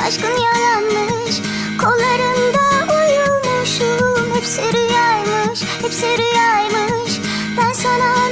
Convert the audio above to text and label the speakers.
Speaker 1: Aşkın yalanmış Kollarında uyumuşum. Hepsi rüyaymış Hepsi rüyaymış Ben sana